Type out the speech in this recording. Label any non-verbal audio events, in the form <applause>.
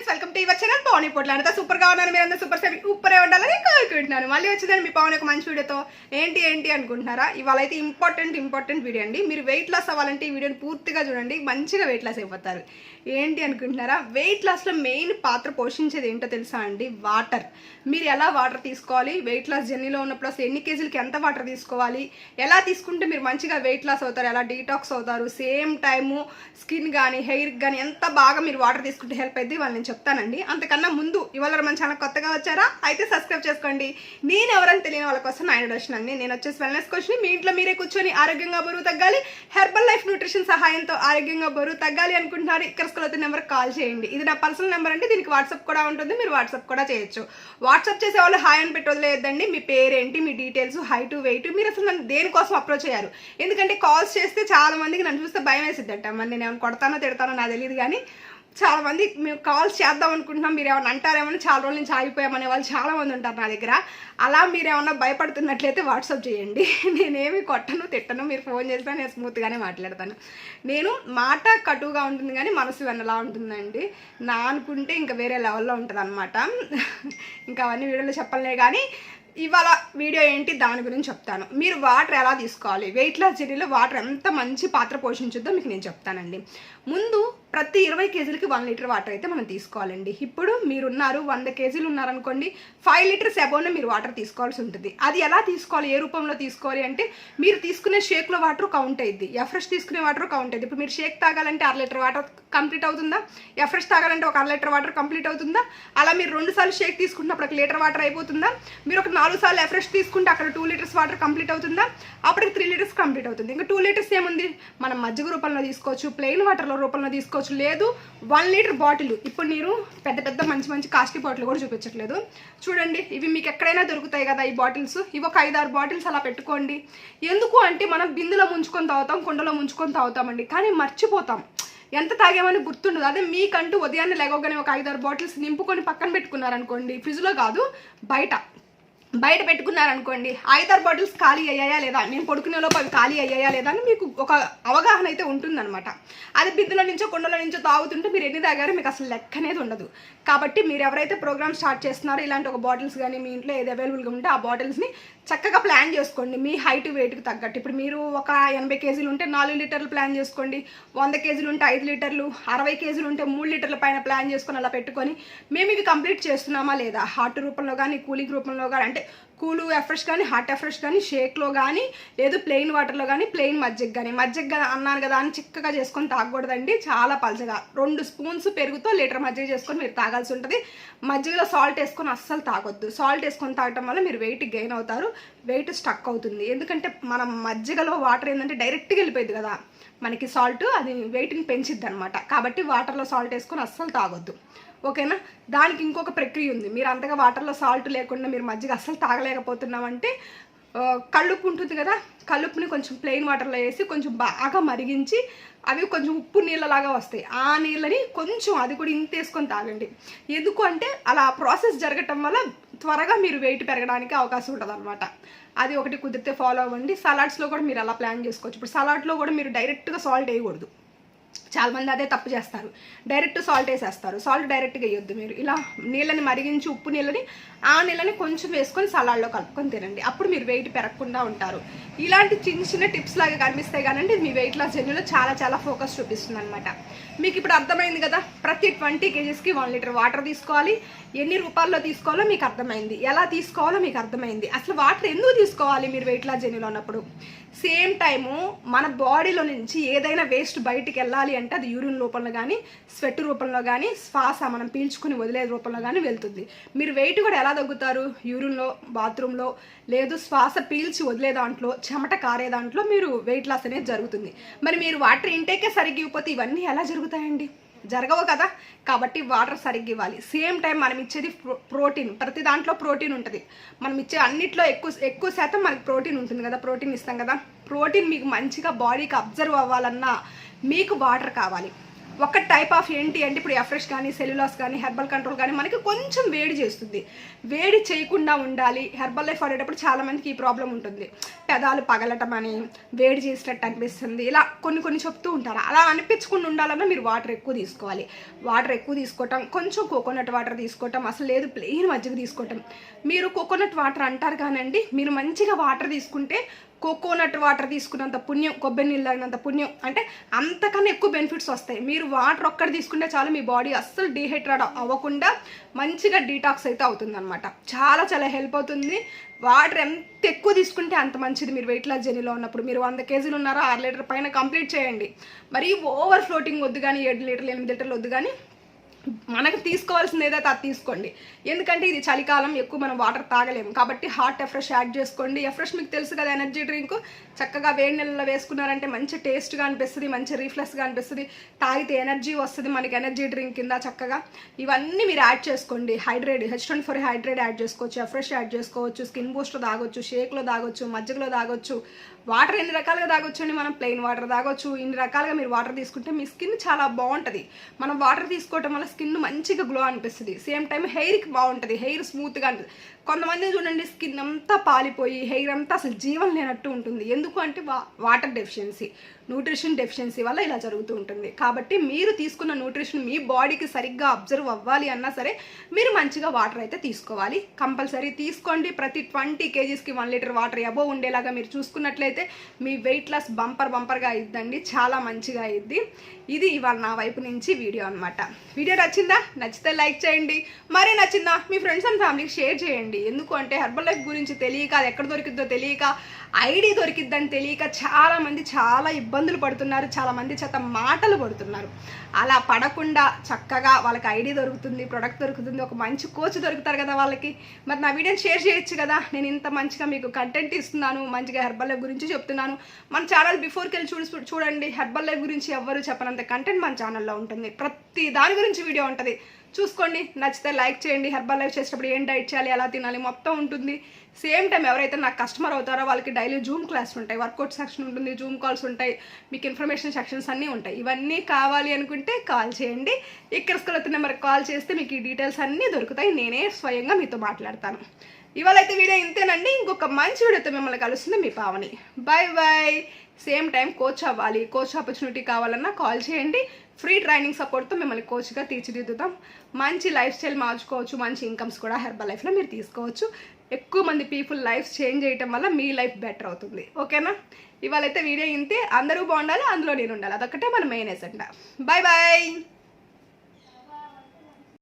Friends welcome to your channel Pavan ఇప్పుడు అంతా సూపర్గా ఉన్నారు మీరు అంతా సూపర్ సెవెన్ సూపరే ఉండాలని కోరుకుంటున్నాను. మళ్ళీ వచ్చిందని మీ పవన్ ఒక మంచి వీడియోతో. ఏంటి ఏంటి అనుకుంటున్నారా? ఇవాళ అయితే ఇంపార్టెంట్ ఇంపార్టెంట్ వీడియో అండి. మీరు వెయిట్ లాస్ అవ్వాలంటే ఈ వీడియోని పూర్తిగా చూడండి. మంచిగా వెయిట్ లాస్ అయిపోతారు. ఏంటి అనుకుంటున్నారా? వెయిట్ లాస్లో మెయిన్ పాత్ర పోషించేది ఏంటో తెలుసా అండి? వాటర్ మీరు ఎలా వాటర్ తీసుకోవాలి? వెయిట్ లాస్ జర్నీలో ఉన్నప్పుడు అసలు ఎన్ని కేజీలకి ఎంత వాటర్ తీసుకోవాలి? ఎలా తీసుకుంటే మీరు మంచిగా వెయిట్ లాస్ అవుతారు? ఎలా డీటాక్స్ అవుతారు? సేమ్ టైము స్కిన్ కానీ హెయిర్ కానీ ఎంత బాగా మీరు వాటర్ తీసుకుంటే హెల్ప్ అయితే వాళ్ళు చెప్తానండి. అంతకన్నా ముందు ఇవాళ మన ఛానల్ కొత్తగా వచ్చారా? అయితే సబ్స్క్రైబ్ చేసుకోండి. నేను ఎవరైనా తెలియని వాళ్ళ కోసం నా ఇంట్రడక్షన్ అండి. నేను వచ్చేసి వెల్నెస్ కోచ్ని మీ ఇంట్లో మీరే కూర్చొని ఆరోగ్యంగా బరువు తగ్గాలి. హెర్బల్ లైఫ్ న్యూట్రిషన్ సహాయంతో ఆరోగ్యంగా బరువు తగ్గాలి అనుకుంటున్నారు. ఇక్కడ స్కూల్ నెంబర్ కాల్ చేయండి. ఇది నా పర్సనల్ నెంబర్ అండి. దీనికి వాట్సాప్ కూడా ఉంటుంది. మీరు వాట్సాప్ కూడా చేయొచ్చు. వాట్సాప్ చేసే వాళ్ళు హాయ్ అని పెట్టి మీ పేరేంటి? మీ డీటెయిల్స్ హైట్ వెయిట్ మీరు అసలు నన్ను దేనికోసం అప్రోచ్ అయ్యారు? ఎందుకంటే కాల్స్ చేస్తే చాలా మందికి నన్ను చూస్తే భయం వేసిద్దంట. మరి నేను ఏమైనా కొడతానో తిడతానో నాకు తెలియదు కానీ చాలా మంది మేము కాల్స్ చేద్దాం అనుకుంటున్నాం. మీరు ఏమైనా అంటారేమైనా చాలా రోజుల నుంచి ఆగిపోయామనే వాళ్ళు చాలా మంది ఉంటారు నా దగ్గర. అలా మీరు ఏమన్నా భయపడుతున్నట్లయితే వాట్సాప్ చేయండి. <laughs> నేనేమి కొట్టను తిట్టను మీరు ఫోన్ చేసినా నేను స్మూత్గానే మాట్లాడతాను. నేను మాట కటువుగా ఉంటుంది కానీ మనసు వెన్నలా ఉంటుందండి. నా అనుకుంటే ఇంకా వేరే లెవెల్లో ఉంటుంది అనమాట <laughs> ఇంకా అవన్నీ వీడియోలో చెప్పలే కానీ ఇవాళ వీడియో ఏంటి దాని గురించి చెప్తాను. మీరు వాటర్ ఎలా తీసుకోవాలి? వెయిట్ లాస్ జర్నీలో వాటర్ ఎంత మంచి పాత్ర పోషించుద్దో మీకు నేను చెప్తానండి. ముందు ప్రతి ఇరవై కేజీలకి వన్ లీటర్ వాటర్ అయితే మనం తీసుకోవాలండి. ఇప్పుడు మీరున్నారు వంద కేజీలు ఉన్నారనుకోండి ఫైవ్ లీటర్స్ అబోవ్నే మీరు వాటర్ తీసుకోవాల్సి ఉంటుంది. అది ఎలా తీసుకోవాలి ఏ రూపంలో తీసుకోవాలి అంటే మీరు తీసుకునే షేక్లో వాటర్ కౌంట్ అయ్యింది ఎఫ్రెష్ తీసుకునే వాటర్ కౌంట్ అయ్యింది ఇప్పుడు మీరు షేక్ తాగాలంటే అర లీటర్ వాటర్ కంప్లీట్ అవుతుందా? ఎఫ్రెష్ తాగాలంటే ఒక అర లీటర్ వాటర్ కంప్లీట్ అవుతుందా? అలా మీరు రెండు సార్లు షేక్ తీసుకుంటున్నప్పుడు ఒక లీటర్ వాటర్ అయిపోతుందా? మీరు ఒక నాలుగు సార్లు ఎఫ్రెష్ తీసుకుంటే అక్కడ టూ లీటర్స్ వాటర్ కంప్లీట్ అవుతుందా? అప్పటికి త్రీ లీటర్స్ కంప్లీట్ అవుతుంది. ఇంకా టూ లీటర్స్ ఏముంది? మనం మజ్జిగ రూపంలో తీసుకోవచ్చు ప్లెయిన్ వాటర్లో రూపంలో తీసుకోవచ్చు. లేదు వన్ లీటర్ బాటిల్. ఇప్పుడు మీరు పెద్ద పెద్ద మంచి మంచి కాస్ట్లీ బాటిల్ కూడా చూపించట్లేదు. చూడండి ఇవి మీకు ఎక్కడైనా దొరుకుతాయి కదా ఈ బాటిల్స్. ఇవి ఒక ఐదారు బాటిల్స్ అలా పెట్టుకోండి. ఎందుకు అంటే మనం బిందులో ముంచుకొని తాగుతాం కుండలో ముంచుకొని తాగుతామండి. కానీ మర్చిపోతాం. ఎంత తాగామని గుర్తుండదు. అదే మీకంటూ ఉదయాన్నే లేవగానే ఒక ఐదారు బాటిల్స్ నింపుకొని పక్కన పెట్టుకున్నారనుకోండి ఫ్రిడ్జ్లో కాదు బయట. బయట పెట్టుకున్నారనుకోండి ఐదర్ బాటిల్స్ ఖాళీ అయ్యాయా లేదా? నేను పడుకునే లోపు అవి ఖాళీ అయ్యాయా లేదా అని మీకు ఒక అవగాహన అయితే ఉంటుందన్నమాట. అది బిద్దులో నుంచో కొండలో నుంచో తాగుతుంటే మీరు ఎన్ని తాగారో మీకు అసలు లెక్క అనేది ఉండదు. కాబట్టి మీరు ఎవరైతే ప్రోగ్రామ్ స్టార్ట్ చేస్తున్నారో ఇలాంటి ఒక బాటిల్స్ కానీ మీ ఇంట్లో ఏది అవైలబుల్గా ఉంటే ఆ బాటిల్స్ని చక్కగా ప్లాన్ చేసుకోండి. మీ హైట్ వెయిట్కి తగ్గట్టు. ఇప్పుడు మీరు ఒక ఎనభై కేజీలు ఉంటే నాలుగు లీటర్లు ప్లాన్ చేసుకోండి. వంద కేజీలు ఉంటే ఐదు లీటర్లు అరవై కేజీలు ఉంటే మూడు లీటర్ల పైన ప్లాన్ చేసుకొని అలా పెట్టుకొని మేము ఇవి కంప్లీట్ చేస్తున్నామా లేదా? హాట్ రూపంలో కానీ కూలింగ్ రూపంలో కానీ అంటే కూలు ఎఫ్రెష్ కానీ హాట్ ఎఫ్రెష్ కానీ షేక్లో కానీ లేదు ప్లెయిన్ వాటర్లో కానీ ప్లెయిన్ మజ్జిగ కానీ మజ్జిగ అన్నాను కదా అని చిక్కగా చేసుకొని తాగకూడదండి. చాలా పలచగా. రెండు స్పూన్స్ పెరుగుతో లీటర్ మజ్జిగ చేసుకొని మీరు తాగాల్సి ఉంటుంది. మజ్జిగలో సాల్ట్ వేసుకొని అస్సలు తాగొద్దు. సాల్ట్ వేసుకొని తాగటం వల్ల మీరు వెయిట్ గెయిన్ అవుతారు. వెయిట్ స్టక్ అవుతుంది. ఎందుకంటే మనం మజ్జిగలో వాటర్ ఏంటంటే డైరెక్ట్గా వెళ్ళిపోయింది కదా. మనకి సాల్ట్ అది వెయిట్ని పెంచిద్ది అనమాట కాబట్టి వాటర్లో సాల్ట్ వేసుకొని అస్సలు తాగొద్దు. ఓకేనా? దానికి ఇంకొక ప్రక్రియ ఉంది. మీరు అంతగా వాటర్లో సాల్ట్ లేకుండా మీరు మజ్జిగ అస్సలు తాగలేకపోతున్నామంటే కళ్ళుప్పు ఉంటుంది కదా? కల్లుప్పుని కొంచెం ప్లెయిన్ వాటర్లో వేసి కొంచెం బాగా మరిగించి అవి కొంచెం ఉప్పు నీళ్ళలాగా వస్తాయి. ఆ నీళ్ళని కొంచెం అది కూడా ఇంత వేసుకొని తాగండి. ఎందుకు అంటే అలా ప్రాసెస్ జరగటం వల్ల త్వరగా మీరు వెయిట్ పెరగడానికి అవకాశం ఉంటుంది అనమాట అది ఒకటి కుదిరితే ఫాలో అవ్వండి. సలాడ్స్లో కూడా మీరు అలా ప్లాన్ చేసుకోవచ్చు. ఇప్పుడు సలాడ్లో కూడా మీరు డైరెక్ట్గా సాల్ట్ వేయకూడదు. చాలామంది అదే తప్పు చేస్తారు. డైరెక్ట్ సాల్ట్ వేసేస్తారు. సాల్ట్ డైరెక్ట్గా వేయొద్దు మీరు. ఇలా నీళ్ళని మరిగించి ఉప్పు నీళ్ళని ఆ నీళ్ళని కొంచెం వేసుకొని సలాడ్లో కలుపుకొని తినండి. అప్పుడు మీరు వెయిట్ పెరగకుండా ఉంటారు. ఇలాంటి చిన్న చిన్న టిప్స్ లాగా కనిపిస్తాయి కానీ మీ వెయిట్ లాస్ జర్నీలో చాలా చాలా ఫోకస్ చూపిస్తుంది అనమాట మీకు ఇప్పుడు అర్థమైంది కదా ప్రతి ట్వంటీ కేజీస్కి వన్ లీటర్ వాటర్ తీసుకోవాలి. ఎన్ని రూపాల్లో తీసుకోవాలో మీకు అర్థమైంది. ఎలా తీసుకోవాలో మీకు అర్థమైంది. అసలు వాటర్ ఎందుకు తీసుకోవాలి మీరు వెయిట్ లాస్ జర్నీలో ఉన్నప్పుడు? సేమ్ టైము మన బాడీలో నుంచి ఏదైనా వేస్ట్ బయటికి వెళ్ళాలి అంటే అది యూరిన్ రూపంలో కానీ స్వెట్ రూపంలో కానీ శ్వాస మనం పీల్చుకుని వదిలే రూపంలో కానీ వెళ్తుంది. మీరు వెయిట్ కూడా ఎలా తగ్గుతారు? యూరిన్లో బాత్రూంలో లేదు శ్వాస పీల్చి వదిలే దాంట్లో చెమట కారే దాంట్లో మీరు వెయిట్ లాస్ అనేది జరుగుతుంది. మరి మీరు వాటర్ ఇంటేకే సరిగ్గా ఇవ్వకపోతే ఇవన్నీ ఎలా జరుగుతాయండి? జరగవు కదా? కాబట్టి వాటర్ సరిగ్గా ఇవ్వాలి. సేమ్ టైం మనం ఇచ్చేది ప్రో ప్రోటీన్. ప్రతి దాంట్లో ప్రోటీన్ ఉంటుంది. మనం ఇచ్చే అన్నిట్లో ఎక్కువ ఎక్కువ శాతం మనకి ప్రోటీన్ ఉంటుంది కదా? ప్రోటీన్ ఇస్తాం కదా? ప్రోటీన్ మీకు మంచిగా బాడీకి అబ్జర్వ్ అవ్వాలన్నా మీకు వాటర్ కావాలి. ఒక టైప్ ఆఫ్ ఏంటి అంటే ఇప్పుడు ఎఫ్రెష్ కానీ సెల్యులాస్ కానీ హెర్బల్ కంట్రోల్ కానీ మనకి కొంచెం వేడి చేస్తుంది. వేడి చేయకుండా ఉండాలి. హెర్బల్ లైఫ్ ఆడేటప్పుడు చాలా మందికి ఈ ప్రాబ్లం ఉంటుంది. పెదాలు పగలటం అని వేడి చేసినట్టు అనిపిస్తుంది. ఇలా కొన్ని కొన్ని చెప్తూ ఉంటారు. అలా అనిపించకుండా ఉండాలన్నా మీరు వాటర్ ఎక్కువ తీసుకోవాలి. వాటర్ ఎక్కువ తీసుకోవటం కొంచెం కోకోనట్ వాటర్ తీసుకోవటం అసలు లేదు ప్లెయిన్ మజ్జిగ తీసుకోవటం. మీరు కోకోనట్ వాటర్ అంటారు కానండి మీరు మంచిగా వాటర్ తీసుకుంటే కోకోనట్ వాటర్ తీసుకున్నంత పుణ్యం కొబ్బరి నీళ్ళు తాగినంత పుణ్యం. అంటే అంతకన్నా ఎక్కువ బెనిఫిట్స్ వస్తాయి. మీరు వాటర్ ఒక్కటి తీసుకుంటే చాలు మీ బాడీ అస్సలు డీహైడ్రేట్ అవ్వకుండా మంచిగా డీటాక్స్ అయితే అవుతుందన్నమాట. చాలా చాలా హెల్ప్ అవుతుంది. వాటర్ ఎంత ఎక్కువ తీసుకుంటే అంత మంచిది. మీరు వెయిట్ లాస్ జర్నీలో ఉన్నప్పుడు మీరు వంద కేజీలు ఉన్నారో ఆరు లీటర్ పైన కంప్లీట్ చేయండి. మరి ఓవర్ ఫ్లోటింగ్ వద్దు కానీ ఏడు లీటర్లు ఎనిమిది లీటర్లు వద్దు కానీ మనకు తీసుకోవాల్సింది ఏదైతే అది తీసుకోండి. ఎందుకంటే ఇది చలికాలం ఎక్కువ మనం వాటర్ తాగలేము. కాబట్టి హాట్ ఎఫ్రెష్ యాడ్ చేసుకోండి. ఎఫ్రెష్ మీకు తెలుసు కదా ఎనర్జీ డ్రింక్ చక్కగా వేడి నెలలో వేసుకున్నారంటే మంచి టేస్ట్గా అనిపిస్తుంది మంచి రీఫ్లెస్గా అనిపిస్తుంది. తాగితే ఎనర్జీ వస్తుంది మనకి ఎనర్జీ డ్రింక్ కింద చక్కగా. ఇవన్నీ మీరు యాడ్ చేసుకోండి. Hydrate H twenty four hydrate add చేసుకోవచ్చు ఎఫ్రెష్ యాడ్ చేసుకోవచ్చు స్కిన్ బూస్ట్లో తాగొచ్చు షేక్లో తాగొచ్చు మజ్జిగలో తాగొచ్చు వాటర్ ఎన్ని రకాలుగా తాగొచ్చు అండి మనం? ప్లెయిన్ వాటర్ తాగొచ్చు ఇన్ని రకాలుగా మీరు వాటర్ తీసుకుంటే మీ స్కిన్ చాలా బాగుంటుంది. మనం వాటర్ తీసుకోవటం వల్ల స్కిన్ మంచిగా గ్లో అనిపిస్తుంది. సేమ్ టైం హెయిర్కి బాగుంటుంది. హెయిర్ స్మూత్గా అనిపిస్తుంది. కొంతమంది చూడండి స్కిన్ అంతా పాలిపోయి హెయిర్ అంతా అసలు జీవం లేనట్టు ఉంటుంది. ఎందుకు అంటే వా వాటర్ డెఫిషియన్సీ న్యూట్రిషన్ డెఫిషియన్సీ వల్ల ఇలా జరుగుతూ ఉంటుంది. కాబట్టి మీరు తీసుకున్న న్యూట్రిషన్ మీ బాడీకి సరిగ్గా అబ్జర్వ్ అవ్వాలి అన్నా సరే మీరు మంచిగా వాటర్ అయితే తీసుకోవాలి. కంపల్సరీ తీసుకోండి. ప్రతి ట్వంటీ కేజీస్కి వన్ లీటర్ వాటర్ అబోవ్ ఉండేలాగా మీరు చూసుకున్నట్లయితే మీ వెయిట్ లాస్ బంపర్ బంపర్గా అయిద్దండి. చాలా మంచిగా అయ్యిద్ది ఇది ఇవాళ నా వైపు నుంచి వీడియో అనమాట వీడియో నచ్చిందా? నచ్చితే లైక్ చేయండి. మరీ నచ్చిందా? మీ ఫ్రెండ్స్ అండ్ ఫ్యామిలీకి షేర్ చేయండి. ఎందుకు అంటే హెర్బల్ లైఫ్ గురించి తెలియక అది ఎక్కడ దొరికిద్దో తెలియక ఐడి దొరికిద్దని తెలియక చాలామంది చాలా ఇబ్బందులు పడుతున్నారు. చాలామంది చేత మాటలు పడుతున్నారు. అలా పడకుండా చక్కగా వాళ్ళకి ఐడి దొరుకుతుంది ప్రొడక్ట్ దొరుకుతుంది ఒక మంచి కోచ్ దొరుకుతారు కదా వాళ్ళకి. మరి నా వీడియోని షేర్ చేయొచ్చు కదా? నేను ఇంత మంచిగా మీకు కంటెంట్ ఇస్తున్నాను మంచిగా హెర్బల్ లైఫ్ గురించి చెప్తున్నాను. మన ఛానల్ బిఫోర్కి వెళ్ళి చూసి చూడండి. హెర్బల్ లైఫ్ గురించి ఎవరు చెప్పనంత కంటెంట్ మన ఛానల్లో ఉంటుంది. ప్రతి దాని గురించి వీడియో ఉంటుంది. చూసుకోండి నచ్చితే లైక్ చేయండి. హెర్బల్ లైఫ్ చేసేటప్పుడు ఏం డైట్ చేయాలి ఎలా తినాలి మొత్తం ఉంటుంది. సేమ్ టైం ఎవరైతే నాకు కస్టమర్ అవుతారో వాళ్ళకి డైలీ జూమ్ క్లాస్ ఉంటాయి. వర్కౌట్ సెక్షన్ ఉంటుంది జూమ్ కాల్స్ ఉంటాయి. మీకు ఇన్ఫర్మేషన్ సెక్షన్స్ అన్నీ ఉంటాయి. ఇవన్నీ కావాలి అనుకుంటే కాల్ చేయండి. ఇక్కడ స్కూల్ నెంబర్కి కాల్ చేస్తే మీకు ఈ డీటెయిల్స్ అన్నీ దొరుకుతాయి. నేనే స్వయంగా మీతో మాట్లాడతాను. ఇవాళ అయితే వీడియో ఇంతేనండి. ఇంకొక మంచి వీడియోతో మిమ్మల్ని కలుస్తుంది మీ Pavani. Bye bye same time coach అవ్వాలి కోచ్ ఆపర్చునిటీ కావాలన్నా కాల్ చేయండి. ఫ్రీ ట్రైనింగ్ సపోర్ట్తో మిమ్మల్ని కోచ్గా తీర్చిదిద్దుతాం. మంచి లైఫ్ స్టైల్ మార్చుకోవచ్చు మంచి ఇన్కమ్స్ కూడా హెర్బల్ లైఫ్లో మీరు తీసుకోవచ్చు. ఎక్కువ మంది పీపుల్ లైఫ్ చేంజ్ చేయటం వల్ల మీ లైఫ్ బెటర్ అవుతుంది. ఓకేనా? ఇవాళైతే వీడియో ఇంతే. అందరూ బాగుండాలి అందులో నేను ఉండాలి. అదొక్కటే మన మెయిన్ ఎజెండా. Bye bye